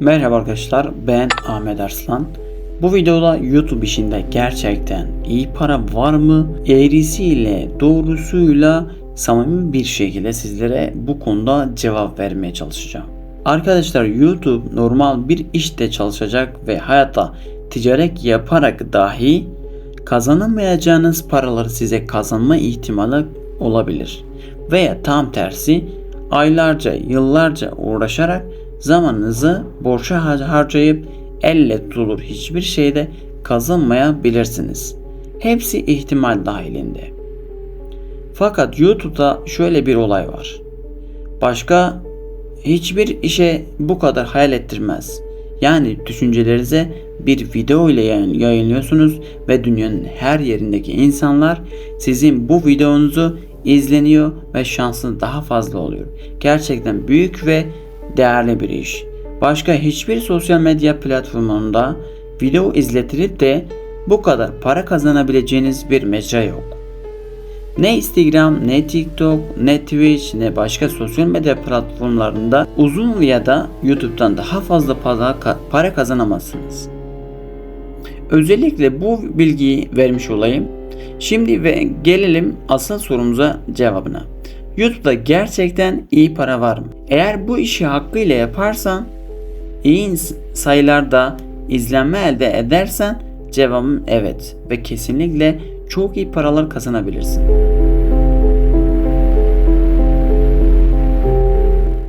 Merhaba arkadaşlar ben Ahmet Arslan. Bu videoda YouTube işinde gerçekten iyi para var mı? Eğrisiyle doğrusuyla samimi bir şekilde sizlere bu konuda cevap vermeye çalışacağım. Arkadaşlar YouTube normal bir işte çalışacak ve hayatta ticaret yaparak dahi kazanamayacağınız paraları size kazanma ihtimali olabilir. Veya tam tersi aylarca yıllarca uğraşarak zamanınızı borça har- harcayıp elle tutulur hiçbir şeyde kazanmayabilirsiniz. Hepsi ihtimal dahilinde. Fakat YouTube'da şöyle bir olay var. Başka hiçbir işe bu kadar hayal ettirmez. Yani düşüncelerinize bir video ile yayın- yayınlıyorsunuz ve dünyanın her yerindeki insanlar sizin bu videonuzu izleniyor ve şansınız daha fazla oluyor. Gerçekten büyük ve değerli bir iş. Başka hiçbir sosyal medya platformunda video izletilip de bu kadar para kazanabileceğiniz bir mecra yok. Ne Instagram, ne TikTok, ne Twitch, ne başka sosyal medya platformlarında uzun ya da YouTube'dan daha fazla para, kazanamazsınız. Özellikle bu bilgiyi vermiş olayım. Şimdi ve gelelim asıl sorumuza cevabına. YouTube'da gerçekten iyi para var mı? Eğer bu işi hakkıyla yaparsan, iyi sayılarda izlenme elde edersen cevabım evet ve kesinlikle çok iyi paralar kazanabilirsin.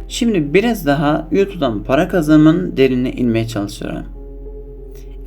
Şimdi biraz daha YouTube'dan para kazanmanın derinine inmeye çalışıyorum.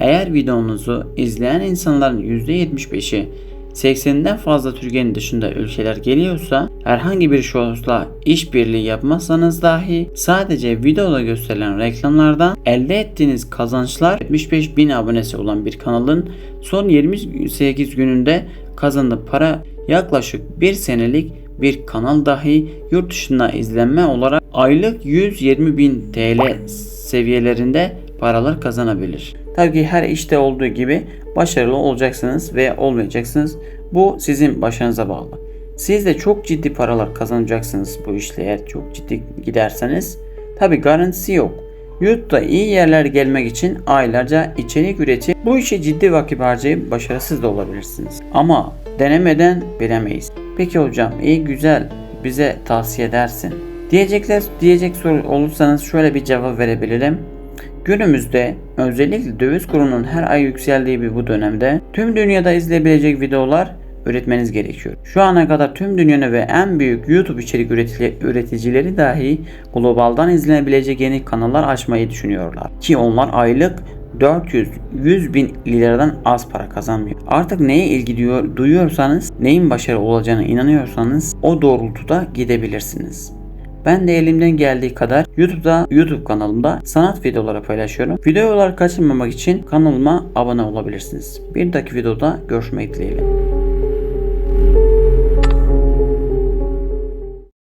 Eğer videonuzu izleyen insanların %75'i 80'den fazla Türkiye'nin dışında ülkeler geliyorsa herhangi bir şahısla işbirliği yapmazsanız dahi sadece videoda gösterilen reklamlardan elde ettiğiniz kazançlar 75 bin abonesi olan bir kanalın son 28 gününde kazandığı para yaklaşık bir senelik bir kanal dahi yurt dışında izlenme olarak aylık 120 bin TL seviyelerinde paralar kazanabilir. Tabii ki her işte olduğu gibi başarılı olacaksınız veya olmayacaksınız. Bu sizin başarınıza bağlı. Siz de çok ciddi paralar kazanacaksınız bu işle eğer çok ciddi giderseniz. Tabi garantisi yok. YouTube'da iyi yerler gelmek için aylarca içerik üretip bu işe ciddi vakit harcayıp başarısız da olabilirsiniz. Ama denemeden bilemeyiz. Peki hocam iyi güzel bize tavsiye edersin. Diyecekler diyecek soru olursanız şöyle bir cevap verebilirim. Günümüzde özellikle döviz kurunun her ay yükseldiği bir bu dönemde tüm dünyada izleyebilecek videolar üretmeniz gerekiyor. Şu ana kadar tüm dünyanın ve en büyük YouTube içerik üreticileri dahi globaldan izlenebilecek yeni kanallar açmayı düşünüyorlar. Ki onlar aylık 400-100 bin liradan az para kazanmıyor. Artık neye ilgi duyuyor, duyuyorsanız, neyin başarılı olacağına inanıyorsanız o doğrultuda gidebilirsiniz. Ben de elimden geldiği kadar YouTube'da YouTube kanalımda sanat videoları paylaşıyorum. Videoları kaçırmamak için kanalıma abone olabilirsiniz. Bir dahaki videoda görüşmek dileğiyle.